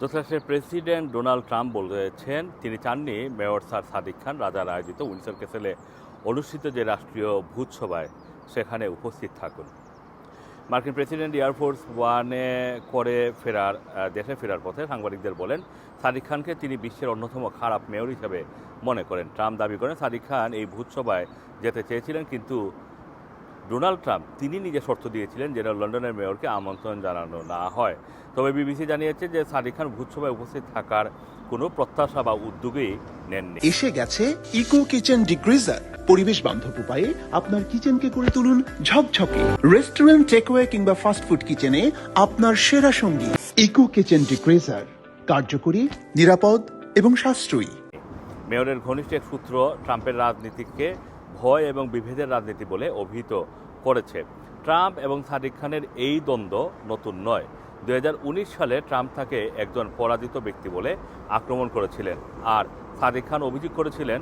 যুক্তরাষ্ট্রের president Donald Trump বলেছেন, তিনি চাননি মেয়র স্যার সাদিক খান রাজার আয়োজিত উইন্ডসর ক্যাসেলে অনুষ্ঠিত যে রাষ্ট্রীয় ভূতসভায় সেখানে উপস্থিত থাকুন। মার্কিন প্রেসিডেন্ট এয়ারফোর্স ওয়ানে করে ফেরার দেশে ফেরার পথে সাংবাদিকদের বলেন, সাদিক খানকে তিনি বিশ্বের অন্যতম খারাপ মেয়র হিসেবে মনে করেন। ট্রাম্প দাবি করেন, সাদিক খান এই ভূতসভায় যেতে চেয়েছিলেন, কিন্তু ডোনাল্ড ট্রাম্প তিনি নিজে শর্ত দিয়েছিলেন যেন লন্ডনের মেয়রকে আমন্ত্রণ জানানো না হয়। তবে বিবিসি জানিয়েছে যে সাদিক খান ভূতসভায় উপস্থিত থাকার কোনো প্রত্যাশা বা উদ্যোগে নেননি। এসে গেছে ইকো কিচেন ডিগ্রিজার। পরিবেশ বান্ধব উপায়ে আপনার কিচেনকে করে তুলুন ঝকঝকে। রেস্টুরেন্ট টেকওয়ে কিংবা ফাস্টফুড কিচেনে আপনার সেরা সঙ্গী ইকো কিচেন ডিগ্রিজার। কার্যকরী নিরাপদ এবং সাশ্রয়ী। মেয়রের ঘনিষ্ঠ এক সূত্র ট্রাম্পের রাজনীতিকে ভয় এবং বিভেদের রাজনীতি বলে অভিহিত করেছে। ট্রাম্প এবং সাদিক খানের এই দ্বন্দ্ব নতুন নয়। দু সালে ট্রাম্প তাকে একজন পরাজিত ব্যক্তি বলে আক্রমণ করেছিলেন। আর সাদিক খান অভিযোগ করেছিলেন,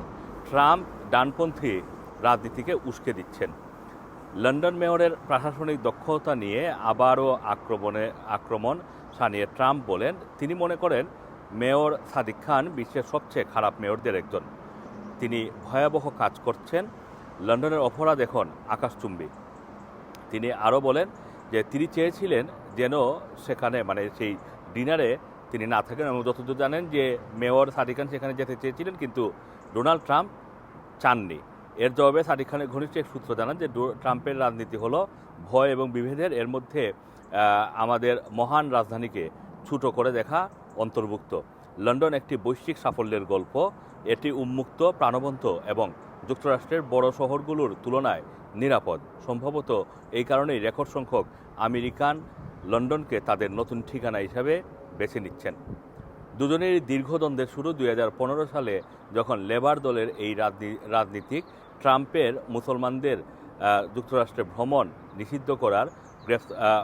ট্রাম্প ডানপন্থী রাজনীতিকে উস্কে দিচ্ছেন। লন্ডন মেয়রের প্রশাসনিক দক্ষতা নিয়ে আবারও আক্রমণে আক্রমণ সানিয়ে ট্রাম্প বলেন, তিনি মনে করেন, মেয়র সাদিক খান বিশ্বের সবচেয়ে খারাপ মেয়রদের একজন। তিনি ভয়াবহ কাজ করছেন। লন্ডনের অপরাধ এখন আকাশচুম্বী। তিনি আরও বলেন যে, তিনি চেয়েছিলেন যেন সেখানে মানে সেই ডিনারে তিনি না থাকেন। এবং যতদূর জানেন যে, মেয়র সাদিক খান সেখানে যেতে চেয়েছিলেন, কিন্তু ডোনাল্ড ট্রাম্প চাননি। এর জবাবে সাদিক খানের ঘনিষ্ঠ এক সূত্র জানান যে ট্রাম্পের রাজনীতি হলো ভয় এবং বিভেদের। এর মধ্যে আমাদের মহান রাজধানীকে ছুটো করে দেখা অন্তর্ভুক্ত। লন্ডন একটি বৈশ্বিক সাফল্যের গল্প। এটি উন্মুক্ত, প্রাণবন্ত এবং যুক্তরাষ্ট্রের বড় শহরগুলোর তুলনায় নিরাপদ। সম্ভবত এই কারণেই রেকর্ড সংখ্যক আমেরিকান লন্ডনকে তাদের নতুন ঠিকানা হিসাবে বেছে নিচ্ছেন। দুজনেরই দীর্ঘদ্বন্দ্বের শুরু দুই হাজার পনেরো সালে যখন লেবার দলের এই রাজনী- রাজনীতিক ট্রাম্পের মুসলমানদের যুক্তরাষ্ট্রে ভ্রমণ নিষিদ্ধ করার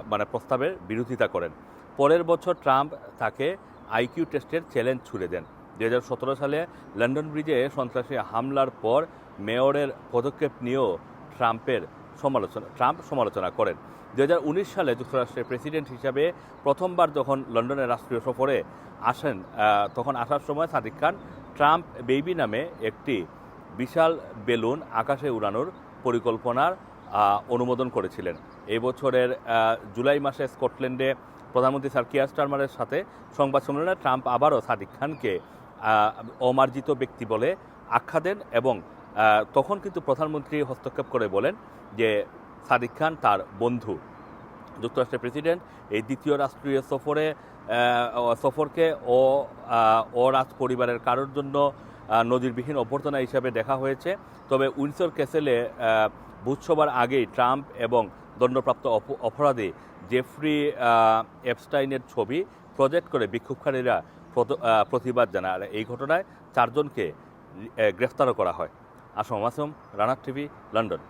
মানে প্রস্তাবের বিরোধিতা করেন। পরের বছর ট্রাম্প তাকে আইকিউ টেস্টের চ্যালেঞ্জ ছুড়ে দেন। দু হাজার সতেরো সালে লন্ডন ব্রিজে সন্ত্রাসী হামলার পর মেয়রের পদক্ষেপ নিয়েও ট্রাম্পের সমালোচনা ট্রাম্প সমালোচনা করেন। দু হাজার উনিশ সালে যুক্তরাষ্ট্রের প্রেসিডেন্ট হিসাবে প্রথমবার যখন লন্ডনের রাষ্ট্রীয় সফরে আসেন তখন আসার সময় সাদিক খান, ট্রাম্প বেবি নামে একটি বিশাল বেলুন আকাশে উড়ানোর পরিকল্পনার অনুমোদন করেছিলেন। এই বছরের জুলাই মাসে স্কটল্যান্ডে প্রধানমন্ত্রী স্যার কিয়ার স্টারমারের সাথে সংবাদ সম্মেলনে ট্রাম্প আবারও সাদিক খানকে অমার্জিত ব্যক্তি বলে আখ্যা দেন এবং তখন কিন্তু প্রধানমন্ত্রী হস্তক্ষেপ করে বলেন যে সাদিক খান তার বন্ধু। যুক্তরাষ্ট্রের প্রেসিডেন্ট এই দ্বিতীয় রাষ্ট্রীয় সফরে সফরকে ও রাজ পরিবারের কারোর জন্য নজিরবিহীন অভ্যর্থনা হিসাবে দেখা হয়েছে। তবে উইন্সর ক্যাসেলে ভূতসভার আগেই ট্রাম্প এবং দণ্ডপ্রাপ্ত অপ- অপরাধী জেফ্রি আহ, এপস্টাইনের ছবি প্রজেক্ট করে বিক্ষোভকারীরা প্রতিবাদ জানায়। আর এই ঘটনায় চারজনকে গ্রেফতারও করা হয়। আসম আসম রানার টিভি লন্ডন।